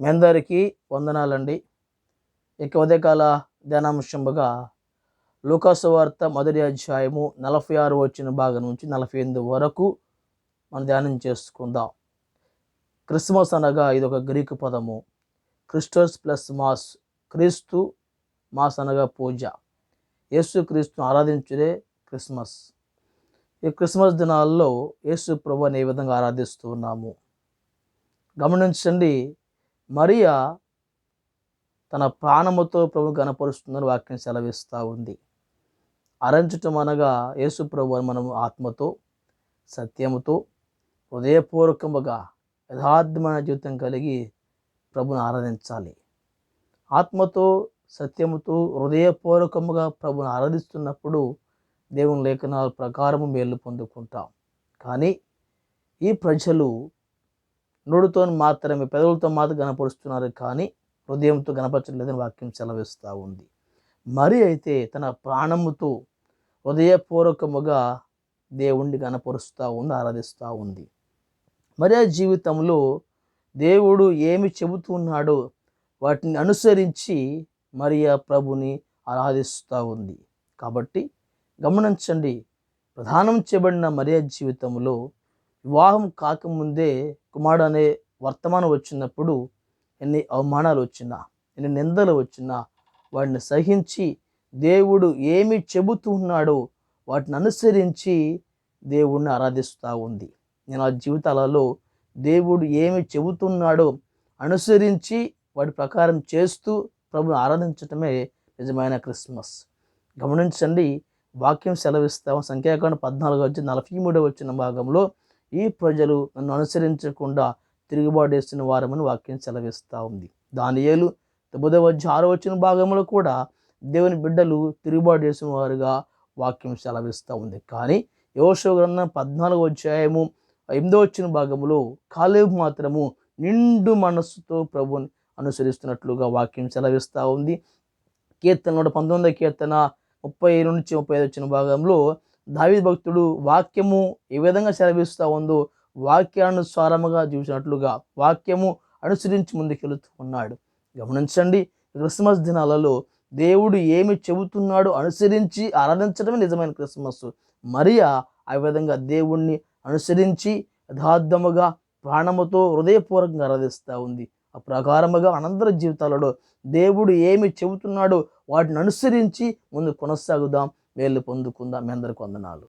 మీ అందరికీ వందనాలండి. ఇక ఉదయకాల ధ్యానాంశంగా లూకాసు వార్త మొదటి అధ్యాయము నలభై ఆరు వచ్చిన భాగం నుంచి నలభై ఎనిమిది వరకు మనం ధ్యానం చేసుకుందాం. క్రిస్మస్ అనగా ఇది ఒక గ్రీకు పదము. క్రిస్టస్ ప్లస్ మాస్ క్రీస్తు మాస్ అనగా పూజ. యేసు క్రీస్తును ఆరాధించుడే క్రిస్మస్. ఈ క్రిస్మస్ దినాల్లో యేసు ప్రభుని ఏ విధంగా ఆరాధిస్తూ ఉన్నాము? గమనించండి మరియా తన ప్రాణముతో ప్రభు కనపరుస్తుందని వాక్యం సెలవిస్తూ ఉంది. అరంచటం అనగా యేసు ప్రభు మనము ఆత్మతో సత్యముతో హృదయపూర్వకముగా యథార్థమైన జీవితం కలిగి ప్రభుని ఆరాధించాలి. ఆత్మతో సత్యముతో హృదయపూర్వకముగా ప్రభుని ఆరాధిస్తున్నప్పుడు దేవుని లేఖనాల ప్రకారము మేలు పొందుకుంటాం. కానీ ఈ ప్రజలు నోడుతో మాత్రమే పెదవులతో మాత్రం కనపరుస్తున్నారు కానీ హృదయంతో కనపరచలేదని వాక్యం సెలవిస్తూ ఉంది. మరి అయితే తన ప్రాణముతో హృదయపూర్వకముగా దేవుణ్ణి కనపరుస్తూ ఉంది ఆరాధిస్తూ ఉంది. మరి ఆ జీవితంలో దేవుడు ఏమి చెబుతున్నాడో వాటిని అనుసరించి మరియా ప్రభుని ఆరాధిస్తూ ఉంది. కాబట్టి గమనించండి ప్రధానం చేయబడిన మరియా జీవితంలో వివాహం కాకముందే కుమారుడు అనే వర్తమానం వచ్చినప్పుడు ఎన్ని అవమానాలు వచ్చినా ఎన్ని నిందలు వచ్చినా వాటిని సహించి దేవుడు ఏమి చెబుతున్నాడో వాటిని అనుసరించి దేవుడిని ఆరాధిస్తూ ఉంది. నేను ఆ జీవితాలలో దేవుడు ఏమి చెబుతున్నాడో అనుసరించి వాటి ప్రకారం చేస్తూ ప్రభుని ఆరాధించటమే నిజమైన క్రిస్మస్. గమనించండి వాక్యం సెలవిస్తాం. సంఖ్యాకాండ పద్నాలుగు వచ్చి నలభై మూడవ వచ్చిన భాగంలో ఈ ప్రజలు నన్ను అనుసరించకుండా తిరుగుబాటు చేస్తున్న వారమని వాక్యం సెలవిస్తూ ఉంది. దానియేలు తొమ్మిదవ ఆరో వచ్చిన భాగంలో కూడా దేవుని బిడ్డలు తిరుగుబాటు చేసిన వారుగా వాక్యం సెలవిస్తూ ఉంది. కానీ యోషో గ్రంథం పద్నాలుగు అధ్యాయము ఎనిమిదో వచ్చిన భాగంలో కాలేబు మాత్రము నిండు మనస్సుతో ప్రభుని అనుసరిస్తున్నట్లుగా వాక్యం సెలవిస్తూ ఉంది. కీర్తన నూట పంతొమ్మిదో కీర్తన ముప్పై నుంచి ముప్పై ఐదు వచ్చిన భాగంలో దావి భక్తుడు వాక్యము ఏ విధంగా సెలవిస్తూ ఉందో వాక్యానుసారముగా జీవించినట్లుగా వాక్యము అనుసరించి ముందుకెళుతూ ఉన్నాడు గమనించండి క్రిస్మస్ దినాలలో దేవుడు ఏమి చెబుతున్నాడో అనుసరించి ఆరాధించడమే నిజమైన క్రిస్మస్. మరియా ఆ విధంగా దేవుణ్ణి అనుసరించి యథార్థముగా ప్రాణముతో హృదయపూర్వకంగా ఆరాధిస్తూ ఉంది. ఆ ప్రకారముగా అనంతర జీవితాలలో దేవుడు ఏమి చెబుతున్నాడో వాటిని అనుసరించి ముందు కొనసాగుదాం. మేలు పొందుకుందాం మీ అందరికి వందనాలు.